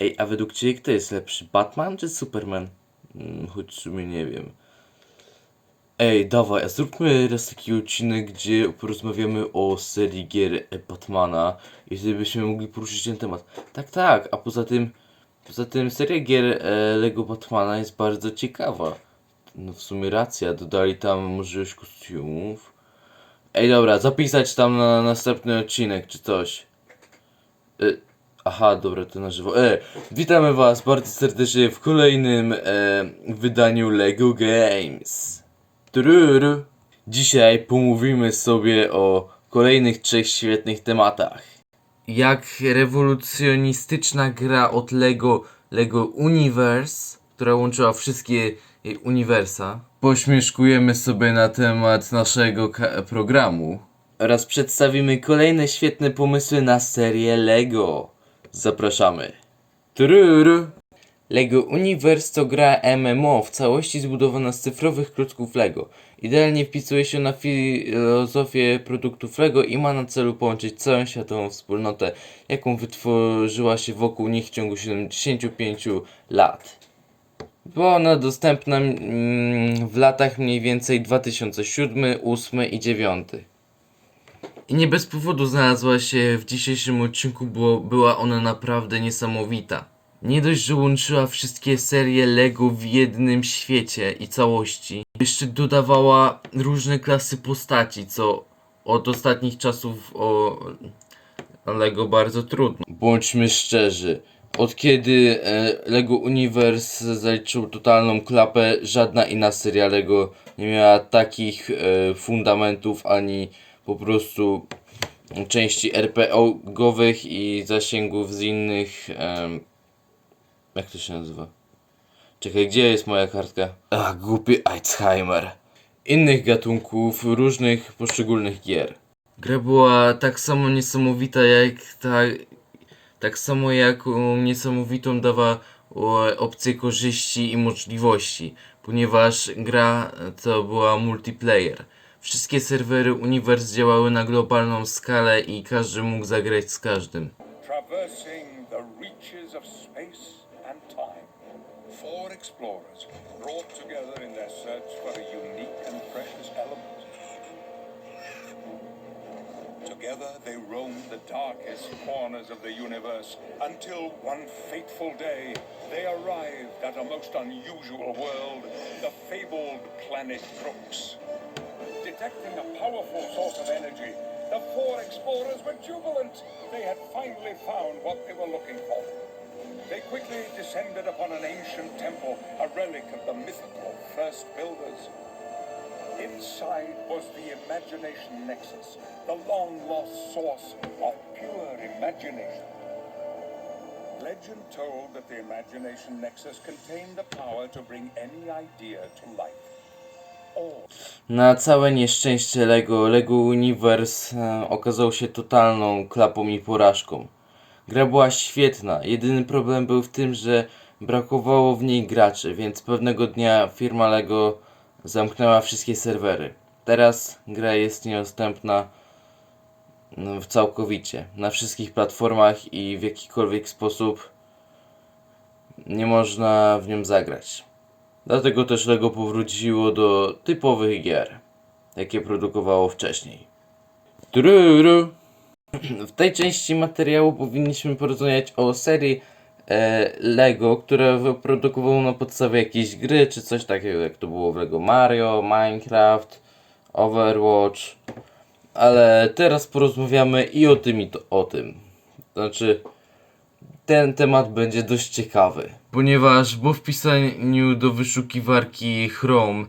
Ej, a według Ciebie kto jest lepszy, Batman czy Superman? Mm, Choć w sumie nie wiem. Ej, dawaj, a zróbmy raz taki odcinek, gdzie porozmawiamy o serii gier Batmana i wtedy byśmy mogli poruszyć ten temat. Tak, tak, a poza tym, poza tym seria gier Lego Batmana jest bardzo ciekawa. No w sumie racja, dodali tam możliwość kostiumów. Ej, dobra, zapisać tam na następny odcinek czy coś. E, aha, dobra, to na żywo. E, witamy was bardzo serdecznie w kolejnym e, wydaniu Lego Games. Tururu. Dzisiaj pomówimy sobie o kolejnych trzech świetnych tematach. Jak rewolucjonistyczna gra od Lego, Lego Universe, która łączyła wszystkie jej uniwersa. Pośmieszkujemy sobie na temat naszego programu. Oraz przedstawimy kolejne świetne pomysły na serię Lego. Zapraszamy. Tururu. Lego Universe to gra MMO w całości zbudowana z cyfrowych klocków Lego. Idealnie wpisuje się na filozofię produktów Lego i ma na celu połączyć całą światową wspólnotę, jaką wytworzyła się wokół nich w ciągu 75 lat. Była ona dostępna mm, w latach mniej więcej 2007, 2008 i 2009. I nie bez powodu znalazła się w dzisiejszym odcinku, bo była ona naprawdę niesamowita. Nie dość, że łączyła wszystkie serie Lego w jednym świecie i całości, jeszcze dodawała różne klasy postaci, co od ostatnich czasów o Lego bardzo trudno. Bądźmy szczerzy. Od kiedy e, Lego Universe zaliczył totalną klapę, żadna inna seria Lego nie miała takich e, fundamentów ani po prostu części RPO-gowych i zasięgów z innych. jak to się nazywa? Czekaj, gdzie jest moja kartka? Ach, głupi Alzheimer. Innych gatunków, różnych poszczególnych gier. Gra była tak samo niesamowita jak ta. Tak samo jak um, niesamowitą dawa opcje korzyści i możliwości, ponieważ gra to była multiplayer. Wszystkie serwery Universe działały na globalną skalę i każdy mógł zagrać z każdym. traversing the reaches of space and time. Four explorers brought together in their search for a unique Together they roamed the darkest corners of the universe until one fateful day they arrived at a most unusual world, the fabled planet Crooks. Detecting a powerful source of energy, the four explorers were jubilant. They had finally found what they were looking for. They quickly descended upon an ancient temple, a relic of the mythical first builders. Inside was the Imagination Nexus, the long lost source of pure imagination. Legend told that the Imagination Nexus contained the power to bring any idea to life. Na całe nieszczęście Lego, Lego Universe e, okazał się totalną klapą i porażką. Gra była świetna, jedyny problem był w tym, że brakowało w niej graczy, więc pewnego dnia firma Lego zamknęła wszystkie serwery. Teraz gra jest niedostępna no, całkowicie, na wszystkich platformach i w jakikolwiek sposób nie można w nią zagrać. Dlatego też Lego powróciło do typowych gier, jakie produkowało wcześniej. Tururu. W tej części materiału powinniśmy porozmawiać o serii Lego, które wyprodukowało na podstawie jakiejś gry, czy coś takiego jak to było w Lego Mario, Minecraft, Overwatch. Ale teraz porozmawiamy i o tym, i to, o tym. Znaczy, ten temat będzie dość ciekawy. Ponieważ po wpisaniu do wyszukiwarki Chrome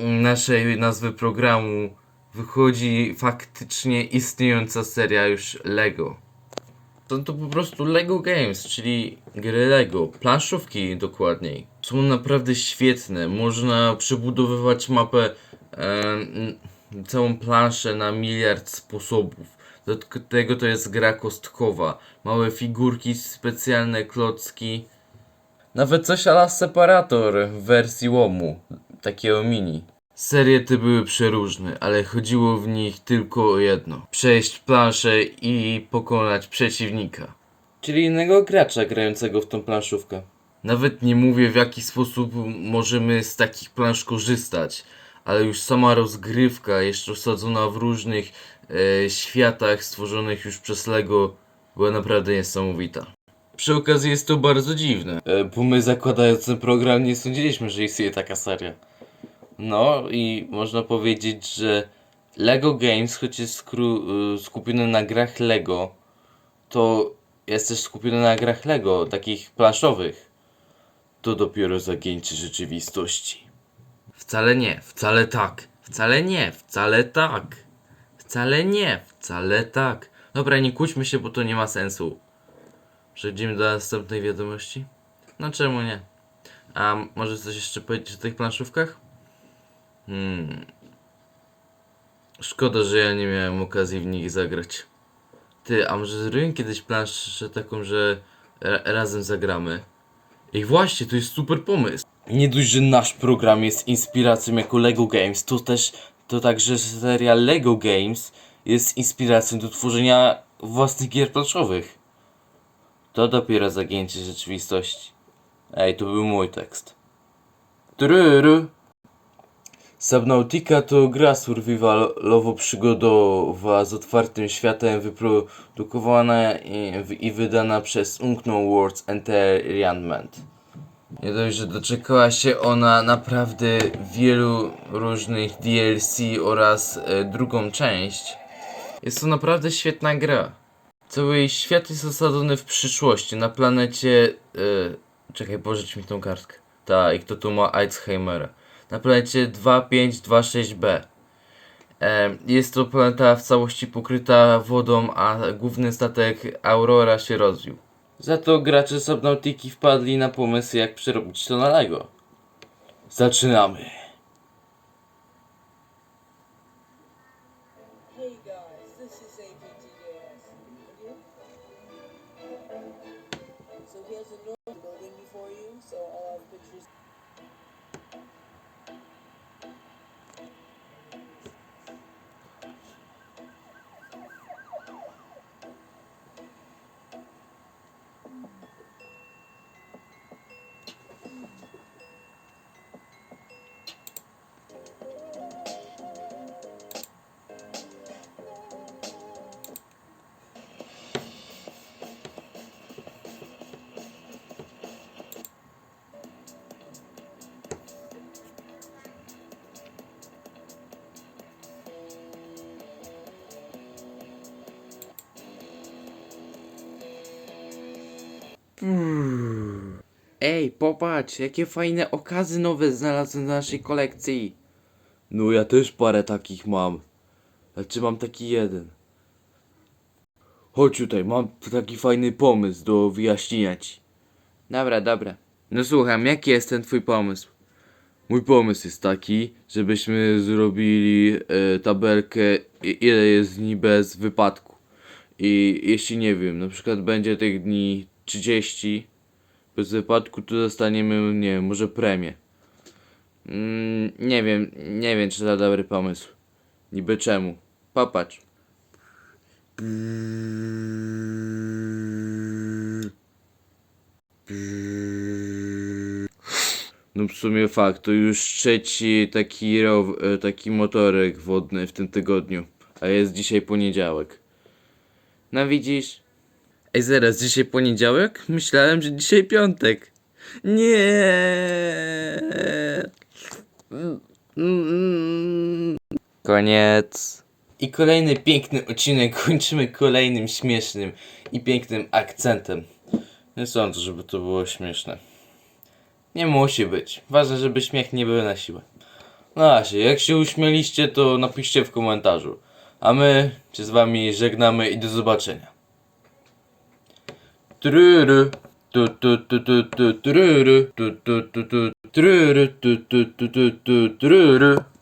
naszej nazwy programu wychodzi faktycznie istniejąca seria już Lego. Są to po prostu Lego Games, czyli gry Lego, planszówki dokładniej. Są naprawdę świetne, można przebudowywać mapę, em, całą planszę na miliard sposobów. Do tego to jest gra kostkowa, małe figurki, specjalne klocki. Nawet coś ala separator w wersji łomu, takiego mini. Serie te były przeróżne, ale chodziło w nich tylko o jedno. Przejść planszę i pokonać przeciwnika. Czyli innego gracza grającego w tą planszówkę. Nawet nie mówię w jaki sposób możemy z takich plansz korzystać, ale już sama rozgrywka, jeszcze osadzona w różnych e, światach stworzonych już przez LEGO, była naprawdę niesamowita. Przy okazji jest to bardzo dziwne, e, bo my zakładając ten program nie sądziliśmy, że istnieje taka seria. No i można powiedzieć, że LEGO Games, choć jest y, skupiony na grach LEGO, to jest też skupiony na grach LEGO, takich planszowych. To dopiero zagięcie rzeczywistości. Wcale nie, wcale tak. Wcale nie, wcale tak. Wcale nie, wcale tak. Dobra, nie kłóćmy się, bo to nie ma sensu. Przejdziemy do następnej wiadomości? No czemu nie? A może coś jeszcze powiedzieć o tych planszówkach? Hmm. Szkoda, że ja nie miałem okazji w nich zagrać. Ty, a może zrobimy kiedyś planszę taką, że ra- razem zagramy? Ej, właśnie, to jest super pomysł. Nie dość, że nasz program jest inspiracją jako LEGO Games, to też, to także seria LEGO Games jest inspiracją do tworzenia własnych gier planszowych. To dopiero zagięcie rzeczywistości. Ej, to był mój tekst. Truru. Subnautica to gra survivalowo-przygodowa z otwartym światem wyprodukowana i, wydana przez Unknown Worlds Entertainment. Nie dość, że doczekała się ona naprawdę wielu różnych DLC oraz e, drugą część. Jest to naprawdę świetna gra. Cały jej świat jest osadzony w przyszłości, na planecie... E, czekaj, pożycz mi tą kartkę. Ta, i kto tu ma Alzheimera. Na planecie 2526b. E, jest to planeta w całości pokryta wodą, a główny statek Aurora się rozbił. Za to gracze Subnautiki wpadli na pomysł, jak przerobić to na Lego. Zaczynamy. Ej, popatrz, jakie fajne okazy nowe znalazłem w naszej kolekcji. No ja też parę takich mam. Znaczy mam taki jeden. Chodź tutaj, mam taki fajny pomysł do wyjaśnienia ci. Dobra, dobra. No słucham, jaki jest ten twój pomysł? Mój pomysł jest taki, żebyśmy zrobili e, tabelkę i- ile jest dni bez wypadku. I jeśli nie wiem, na przykład będzie tych dni 30 bez wypadku, to dostaniemy, nie wiem, może premię. Mm, nie wiem, nie wiem, czy to dobry pomysł. Niby czemu. Popatrz. No w sumie fakt, to już trzeci taki, row, e, taki motorek wodny w tym tygodniu. A jest dzisiaj poniedziałek. No widzisz? Ej, zaraz, dzisiaj poniedziałek? Myślałem, że dzisiaj piątek. Nie. Koniec. I kolejny piękny odcinek kończymy kolejnym śmiesznym i pięknym akcentem. Nie sądzę, żeby to było śmieszne. Nie musi być. Ważne, żeby śmiech nie był na siłę. No właśnie, jak się uśmieliście, to napiszcie w komentarzu. A my się z wami żegnamy i do zobaczenia. Truru. Tu tu tu tu